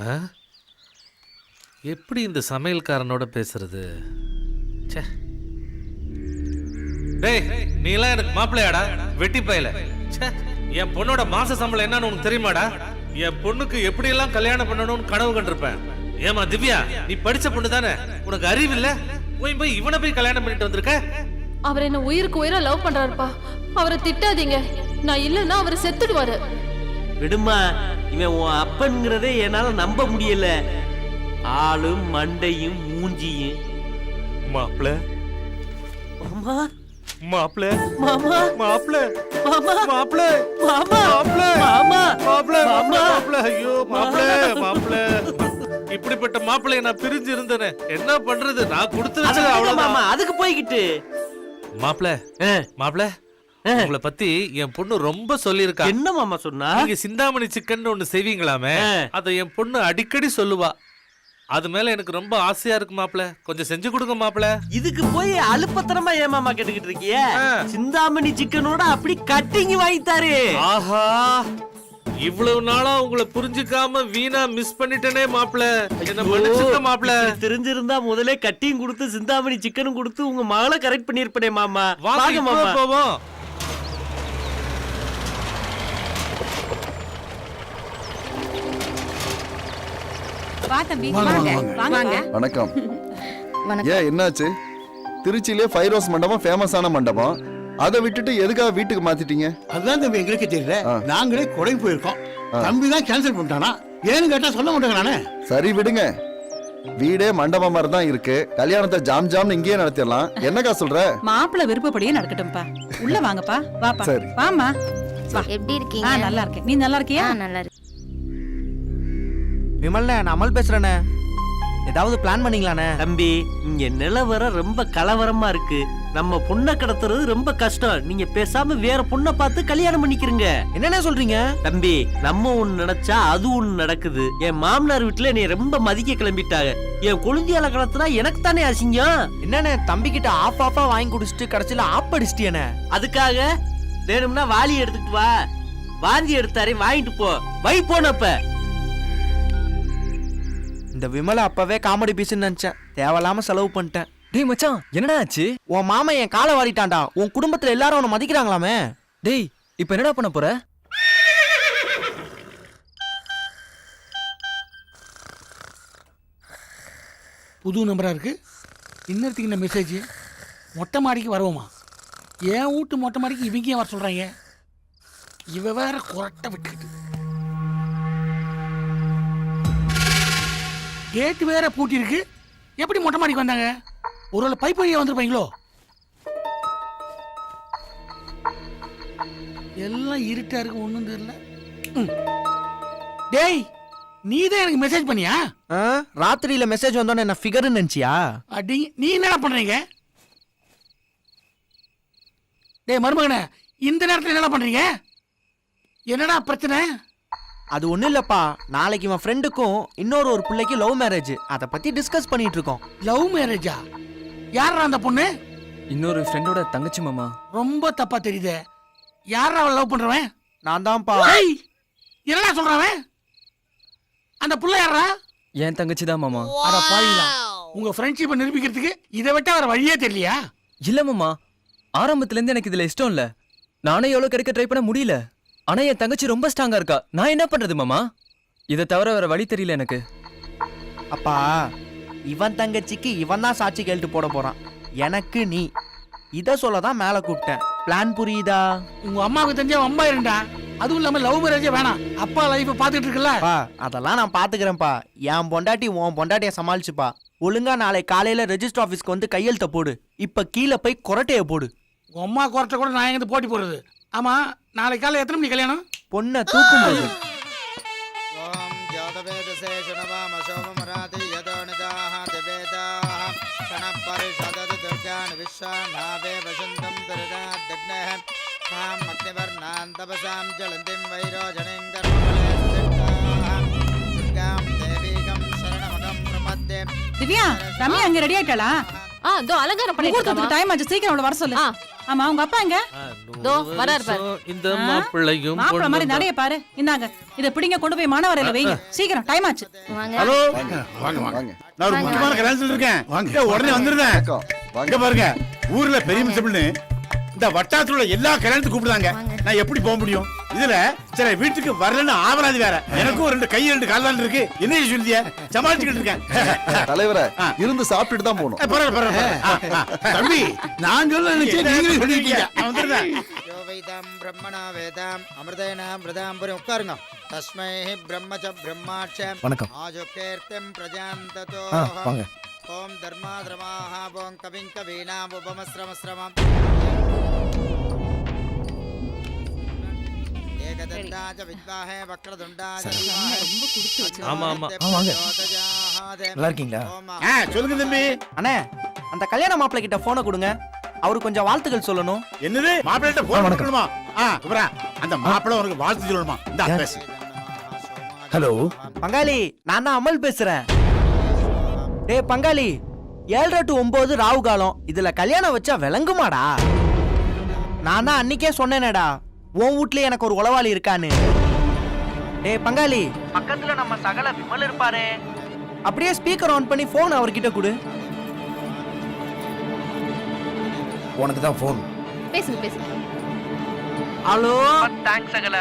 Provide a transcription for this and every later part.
ஆ? எப்படி இந்த சமையல்காரனோட பேசுறது? ச்சே. டேய் நீ எல்லாம் எனக்கு மாப்பிள்ளையாடா? வெட்டி பயல. ச்சே என் பொண்ணோட மாச சம்பளம் என்னன்னு உனக்கு தெரியுமாடா? என் பொண்ணுக்கு எப்படி எல்லாம் கல்யாணம் பண்ணணும்னு கனவு கண்டிருப்பேன். ஏமா திவ்யா நீ படிச்ச பொண்ணு தானே? உனக்கு அறிவு இல்ல? போய் போய் இவனை போய் கல்யாணம் பண்ணிட்டு வந்திருக்க? அவர் என்ன உயிருக்கு உயிரா லவ் பண்றாருப்பா. அவரை திட்டாதீங்க. நான் இல்லைன்னா அவர் செத்துடுவாரு. விடுமா? இவன் உன் அப்பன்ங்கிறதே என்னால நம்ப முடியல. ஆளும் மண்டையும் மூஞ்சியும். மாப்பிள்ள மாமா. மாப்பிள்ள மாமா. மாப்பிள்ள மாமா. மாப்பிள்ள மாமா. மாப்பிள்ள மாமா. மாப்பிள்ள மாமா. மாப்பிள்ள ஐயோ மாப்பிள்ள மாப்பிள்ள இப்படிப்பட்ட மாப்பிள்ளைய நான் பிரிஞ்சு இருந்தேனே என்ன பண்றது? நான் கொடுத்து வச்சது மாமா. அதுக்கு போய்கிட்டு மாப்பிள்ள ஆ. உங்களை பத்தி என் பொண்ணு ரொம்ப சொல்லியிருக்கா. என்ன மாமா சொன்னா? நீங்க சிந்தாமணி சிக்கன் ஒண்ணு செய்வீங்களாமே. அத என் பொண்ணு அடிக்கடி சொல்லுவா. அது மேல எனக்கு ரொம்ப ஆசையா இருக்கு மாப்பிள்ள கொஞ்சம் செஞ்சு கொடுங்க மாப்பிள்ள இதுக்கு போய் அலுப்பத்தனமா ஏன் மாமா கேட்டுக்கிட்டு இருக்கிய. சிந்தாமணி சிக்கனோட அப்படி கட்டிங் வாங்கித்தாரு ஆஹா. இவ்வளவு நாளா உங்களை புரிஞ்சுக்காம வீணா மிஸ் பண்ணிட்டேனே மாப்பிள்ள என்ன மன்னிச்சுக்க மாப்பிள்ள இப்படி தெரிஞ்சிருந்தா முதல்ல கட்டிங் கொடுத்து சிந்தாமணி சிக்கனும் கொடுத்து உங்க மகளை கரெக்ட் பண்ணிருப்பனே மாமா. வாங்க மாமா. போவோம். வா தம்பி. வாங்க, வாங்க. வணக்கம். ஏன் என்னாச்சு? திருச்சியிலே ஃபைரோஸ் மண்டபம் ஃபேமஸான மண்டபம். அதை விட்டுட்டு எதுக்காக வீட்டுக்கு மாத்திட்டீங்க? அதுதான் தம்பி எங்களுக்கு தெரியல. நாங்களே கொடை போயிருக்கோம். தம்பி தான் கேன்சல் பண்ணிட்டானா? ஏன்னு கேட்டா சொல்ல மாட்டாங்க நானே சரி விடுங்க. வீடே மண்டபம் மாதிரி தான் இருக்கு. கல்யாணத்தை ஜாம் ஜாம்னு இங்கேயே நடத்திடலாம். என்னக்கா சொல்ற? மாப்பிள்ளை விருப்பப்படியே நடக்கட்டும்ப்பா. உள்ள வாங்கப்பா. வாப்பா. சரி. வாமா எப்படி இருக்கீங்க? நல்லா இருக்கேன். நீ நல்லா இருக்கியா? நல்லா இருக்கு விமல்ண்ணே நான் அமல் பேசுறேண்ணே ஏதாவது பிளான் பண்ணீங்களாண்ணே தம்பி இங்க நிலவரம் ரொம்ப கலவரமா இருக்கு. நம்ம பொண்ணை கடத்துறது ரொம்ப கஷ்டம். நீங்க பேசாம வேற பொண்ணை பார்த்து கல்யாணம் பண்ணிக்கிறீங்க. என்னண்ணே சொல்றீங்க? தம்பி நம்ம ஒண்ணு நினைச்சா அது ஒண்ணு நடக்குது. என் மாமனார் வீட்டுல என்னை ரொம்ப மதிக்க கிளம்பிட்டாங்க. என் கொழுந்தியால கடத்தினா எனக்கு தானே அசிங்கம்? என்னண்ணே தம்பி கிட்ட ஆஃப் ஆஃபா வாங்கி குடிச்சிட்டு கடைசியில ஆப் அடிச்சிட்டியாண்ணே அதுக்காக வேணும்னா வாளி எடுத்துட்டு வா. வாந்தி எடுத்தாரே வாங்கிட்டு போ. வை போனப்ப. இந்த விமலை அப்பவே காமெடி பீஸ்னு நினைச்சேன். தேவையில்லாம செலவு பண்ணிட்டேன். டேய் மச்சான் என்னடா ஆச்சு? உன் மாமன் என் காலை வாரிட்டான்டா. உன் குடும்பத்துல எல்லாரும் உன்னை மதிக்கிறாங்களாமே. டேய் இப்போ என்னடா பண்ண போற? புது நம்பரா இருக்கு? இன்னத்துக்கு இந்த மெசேஜ் மொட்டை மாடிக்கு வருவோமா? ஏன் வீட்டு மொட்டை மாடிக்கு இவங்க ஏன் வர சொல்றாங்க? இவ வேற குரட்டை விட்டுக்கிட்டு கேட் வேற பூட்டி இருக்கு எப்படி மொட்டை மாடிக்கு வந்தாங்க? ஒருவேளை பைப் வழியா வந்திருப்பாங்களோ? எல்லாம் இருட்டா இருக்கு ஒண்ணும் தெரியல. டேய் நீ தான் எனக்கு மெசேஜ் பண்ணியா? ராத்திரியில மெசேஜ் வந்தோன்னே என்ன ஃபிகர்னு நினைச்சியா? அடி நீ என்னடா பண்றீங்க? டேய் மருமகனே இந்த நேரத்துல என்னடா பண்றீங்க? என்னடா பிரச்சனை? அது ஒண்ணும் இல்லப்பா. நாளைக்கு இவன் ஃப்ரெண்டுக்கும் இன்னொரு ஒரு பிள்ளைக்கு லவ் மேரேஜ் அதை பத்தி டிஸ்கஸ் பண்ணிட்டு இருக்கோம் லவ் மேரேஜா யாரா அந்த பொண்ணு? இன்னொரு ஃப்ரெண்டோட தங்கச்சி மாமா. ரொம்ப தப்பா தெரியுதே. யாரா அவளை லவ் பண்றவன்? நான் தான்ப்பா. ஏய் என்னடா சொல்றவன்? அந்த புள்ள யாரா என் தங்கச்சி தான் மாமா. அட பாவிங்களா உங்க ஃப்ரெண்ட்ஷிப்பை நிரூபிக்கிறதுக்கு இதை விட்டா வேற வழியே தெரியலையா? இல்ல மாமா. ஆரம்பத்துல இருந்து எனக்கு இதுல இஷ்டம் இல்ல. நானே எவ்வளவு கிடைக்க ட்ரை பண்ண முடியல. ஆனா என் தங்கச்சி ரொம்ப ஸ்ட்ராங்கா இருக்கா. நான் என்ன பண்றது மாமா? இதை தவிர வேற வழி தெரியல எனக்கு. அப்பா இவன் தங்கச்சிக்கு இவன் தான் சாட்சி கேள்ட்டு போட போறான். எனக்கு நீ. இத சொல்ல தான் மேல கூப்பிட்டேன். பிளான் புரியுதா? உங்க அம்மாவுக்கு தெரிஞ்சா அம்மா இருண்டா. அதுவும் இல்லாம லவ் மேரேஜே வேணாம். அப்பா லைஃப் பாத்துட்டு இருக்கல அதெல்லாம் நான் பாத்துக்கிறேன்ப்பா என் பொண்டாட்டி உன் பொண்டாட்டிய சமாளிச்சுப்பா. ஒழுங்கா நாளை காலையில ரெஜிஸ்டர் ஆபீஸ்க்கு வந்து கையெழுத்த போடு. இப்ப கீழே போய் கொரட்டைய போடு. உங்க அம்மா குறைச்ச கூட நான் எங்க போட்டி போடுறது? ஆமா நாளைக்கு காலை எத்தனை மணி கல்யாணம்? பொண்ணை தூக்கும் போது ஓம் ஜாதவேதசே சுனவாம சோமமராதி யதோ நிதாஹ திவேதாஹ சனப்பரிஷதது துர்கான் வசந்தம் திருதா தக்னஹ. மாம் அக்னிவர்ணான் தபசாம் ஜலந்திம் வைரோஜனிம் கர்மலேந்திர்காம் தேவீகம் சரணமகம் பிரமத்தே. திவ்யா ரம்யா ரெடி ஆயிட்டாளா? ஆ இதோ அலங்காரம் பண்ணிட்டு டைம் ஆச்சு. சீக்கிரம் அவளை வர சொல்லு. ஆமா உங்க அப்பா எங்க? தோ, வராரு பாரு. இந்த? மாப்பிள்ளையும் மாப்பிள பொண்ணும் மாதிரி. நடைய பாரு. இந்தாங்க இத பிடிங்க கொண்டு போய் மாணவரையில வைங்க. சீக்கிரம் டைம் ஆச்சு. ஹலோ? வாங்க வாங்க நான் ஒரு முக்கியமான கல்யாணத்துல இருக்கேன். வாங்க. உடனே வந்துருந்தேன். வாங்க. இங்க பாருங்க ஊர்ல பெரிய மிசபிள்னு இந்த வட்டாரத்துல உள்ள எல்லா கல்யாணத்துக்கும் கூப்பிடுறாங்க. நான் எப்படி போக முடியும்? இதுல சரி வீட்டுக்கு வரலன்னு ஆவராதி வேற. எனக்கும் ரெண்டு கை ரெண்டு கால் தான் இருக்கு. என்ன சொல்லிய சமாளிச்சுக்கிட்டு இருக்கேன். தலைவரை. இருந்து சாப்பிட்டுட்டு தான் போகணும். பரவாயில்ல. தம்பி நான் சொல்ல நினைச்சேன் நீங்களே சொல்லிட்டீங்க நான் வந்துருந்தேன் யோ வைதாம் பிரம்மணா வேதாம் அமிர்தேன மிருதாம் புரி உட்காருங்க. தஸ்மை பிரம்ம ச பிரம்மாட்சம் வணக்கம். ஆஜுகீர்த்திம் பிரஜாந்ததோ. ஓம் தர்மா தர்மாஹ ஓம் கவிங் கவீனாம் உபமஸ்ரமஸ்ரமம். நல்லா இருக்கீங்களா? சொல்லுங்க தம்பி. அண்ணே அந்த கல்யாண மாப்பிள்ளை கிட்ட போனை கொடுங்க. அவரு கொஞ்சம் வாழ்த்துக்கள் சொல்லணும். என்னது? மாப்பிள்ளை போன் பண்ணணுமா ஆ இவரா? அந்த மாப்பிள்ளை உனக்கு வாழ்த்து சொல்லணுமா? இந்த பேசு. ஹலோ. பங்காளி நான் தான் அமல் பேசுறேன். டேய் பங்காளி ஏழரை டு ஒன்பது ராவு காலம் இதுல கல்யாணம் வச்சா விளங்குமாடா? நான் தான் அன்னைக்கே சொன்னேனேடா. உன் வீட்லயே எனக்கு ஒரு உளவாளி இருக்கான்னு. டேய் பங்காளி. பக்கத்துல நம்ம சகல விமல் இருப்பாரே. அப்படியே ஸ்பீக்கர் ஆன் பண்ணி போன் அவர்கிட்ட கொடு. உனக்கு தான் ஃபோன் பேசுங்க பேசுங்க. ஹலோ? தேங்க்ஸ் சகல.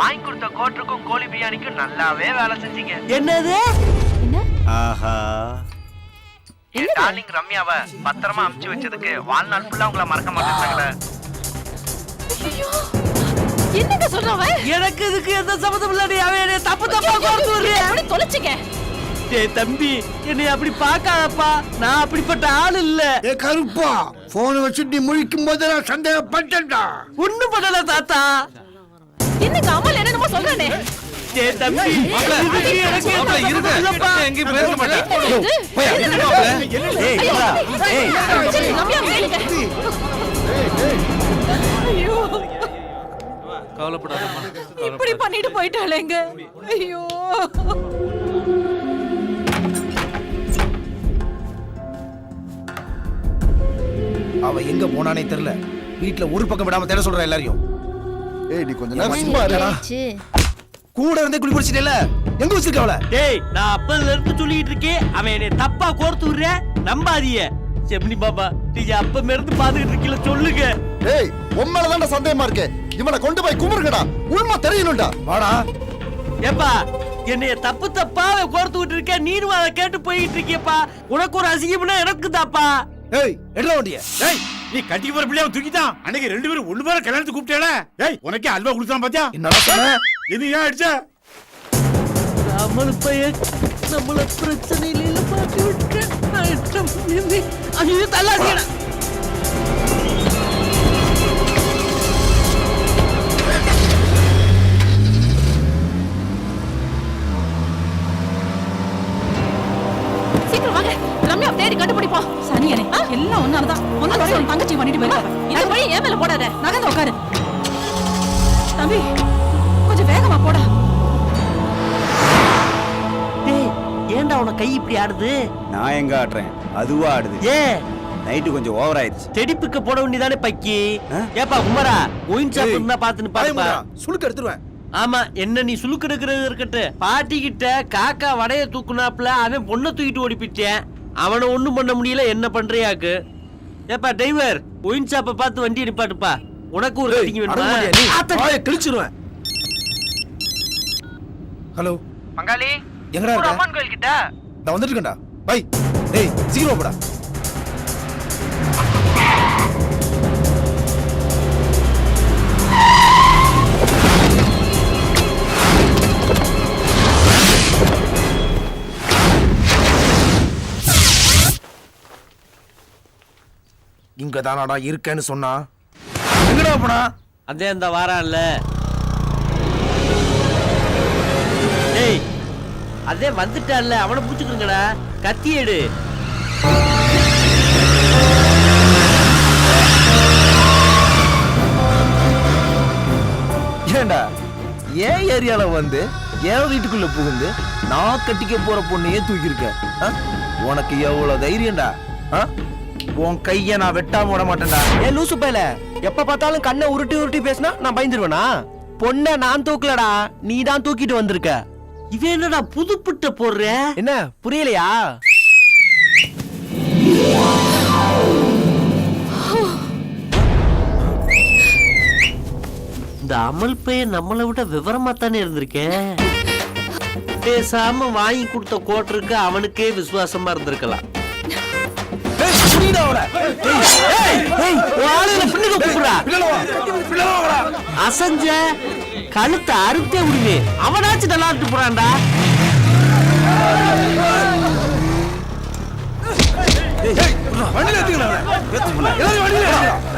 வாங்கி கொடுத்த கோட்டருக்கும் கோழி பிரியாணிக்கும் நல்லாவே வேலை செஞ்சீங்க. என்னது? என்ன? ஆஹா. என் டார்லிங் ரம்யாவை பத்திரமா அமுச்சு வச்சதுக்கு வாழ்நாள் ஃபுல்லா உங்களை மறக்க மாட்டேன் சகல. என்னங்க சொல்றவ எனக்கு இதுக்கு எந்த சம்மந்தம் இல்லடி அவன் என்னை தப்பு தப்பா கோர்த்து விடுறேன் எப்படி தொலைச்சிங்க டேய் தம்பி என்னை அப்படி பார்க்காதப்பா நான் அப்படிப்பட்ட ஆள் இல்ல ஏ கருப்பா போனை வச்சுட்டு நீ முழிக்கும் போது நான் சந்தேகப்பட்டேன்டா ஒண்ணும் பண்ணல தாத்தா என்னங்க அம்மாள் என்னென்னமோ சொல்றானே டேய் தம்பி இதுக்கு எனக்கு மாப்பிள்ளை இருங்க இல்லப்பா. மாட்டேன்? ஏய். ஏய் கவலைப்படாதம்மா. இப்படி பண்ணிட்டு போயிட்டாளேங்க. ஐயோ. அவ எங்க போனானே தெரியல. வீட்ல ஒரு பக்கம் விடாம தேட சொல்ற எல்லாரையும். ஏய் நீ கொஞ்ச நேரம் சும்மா இருடா. கூட இருந்தே குடி குடிச்சிட்டேல எங்க வச்சிருக்க அவள? டேய் நான் அப்பதுல இருந்து சொல்லிட்டு இருக்கேன். அவன் என்னை தப்பா கோர்த்து விடுற. நம்பாதீங்க. செம்னி பாபா நீங்க அப்ப இருந்து பாத்துக்கிட்டு இருக்கீங்களா சொல்லுங்க. ஏய் உண்மையில தான் சந்தேகமா இருக்கு. இவனை கொண்டு போய் கும்பிருங்கடா உண்மை தெரியணும்டா. வாடா. ஏப்பா என்னைய தப்பு தப்பா கோர்த்து விட்டு இருக்க நீனும் அதை கேட்டு போயிட்டு இருக்கியப்பா உனக்கு ஒரு அசிங்கம்னா எனக்கு தாப்பா ஏய் எடுற வண்டிய? ஏய் நீ கட்டி போற பிள்ளைய தூக்கிட்டான் அன்னைக்கு ரெண்டு பேரும் ஒண்ணு பேர கல்யாணத்துக்கு கூப்பிட்டேல. ஏய் உனக்கே அல்வா கொடுத்தான் பாத்தியா? என்னடா சொன்ன? இது ஏன் அடிச்ச? நம்மள பையன் நம்மள பிரச்சனையில மாட்டி விட்டு ஐயோ தள்ளாதீங்கடா. தேடி கண்டுபிடிப்போம் சனியனே எல்லாம் ஒன்னாலதான். ஒன்னு வரை உன் தங்கச்சி பண்ணிட்டு போயிருக்காங்க இந்த வழி ஏன் மேல போடாத? நகர்ந்து உட்காரு தம்பி கொஞ்சம் வேகமா போடா. ஏன்டா உன கை இப்படி ஆடுது? நான் எங்க ஆடுறேன்? அதுவா ஆடுது. ஏன் நைட்டு கொஞ்சம் ஓவர் ஆயிடுச்சு. தெடிப்புக்கு போட வேண்டியதானே பக்கி? ஏப்பா குமரா ஒயின் ஷாப் இருந்தா பாத்துன்னு பாருப்பா. சுளுக்கு எடுத்துருவேன். ஆமா என்ன நீ சுலுக்கு எடுக்கிறது இருக்கட்டும். பாட்டி கிட்ட காக்கா வடைய தூக்குனாப்ல அவன் பொண்ணை தூக்கிட்டு ஓடிப்பிட்டேன் அவனை ஒண்ணும் பண்ண முடியல. என்ன பண்றியாக்கு? ஏப்பா டிரைவர் ஒயின் ஷாப்பை பார்த்து வண்டி நிப்பாட்டுப்பா. உனக்கு ஒரு கட்டிங்க வேணுமா கிழிச்சிருவேன். ஹலோ. பங்காளி எங்கடா இருக்க? அம்மன் கோயில் கிட்ட நான் வந்துட்டு இருக்கேன்டா. பை டேய் சீக்கிரம் போடா. இங்க தானாடா இருக்கேன்னு சொன்னா? எங்கடா போனா? அதே அந்த வாரான்ல. டேய் அதே வந்துட்டான்ல. அவனை புடிச்சுக்கிறங்கடா கத்தி எடு. ஏண்டா? ஏன் ஏரியால வந்து என் வீட்டுக்குள்ள புகுந்து நான் கட்டிக்க போற பொண்ணையே தூக்கியிருக்க? உனக்கு எவ்வளவு தைரியம்டா? ஆ? உன் கைய நான் வெட்டாம விட மாட்டேன்டா. ஏ லூசு பயல. எப்ப பார்த்தாலும் கண்ணை உருட்டி உருட்டி பேசினா நான் பயந்துருவேனா? பொண்ணை நான் தூக்கலடா. நீ தான் தூக்கிட்டு வந்திருக்க. இவன் என்னடா புதுப்பிட்ட போடுற? என்ன புரியலையா? இந்த அமல் பையன் நம்மளை விட விவரமா தானே இருந்திருக்கேன் பேசாம வாங்கி கொடுத்த கோட்டருக்கு அவனுக்கே விசுவாசமா இருந்திருக்கலாம். அசஞ்ச கழுத்தை அறுத்தே விடுவே அவனாச்சும் நல்லா இருந்து போறான்டா வண்டியில. ஏத்துங்களா. எல்லாரும் வண்டியில.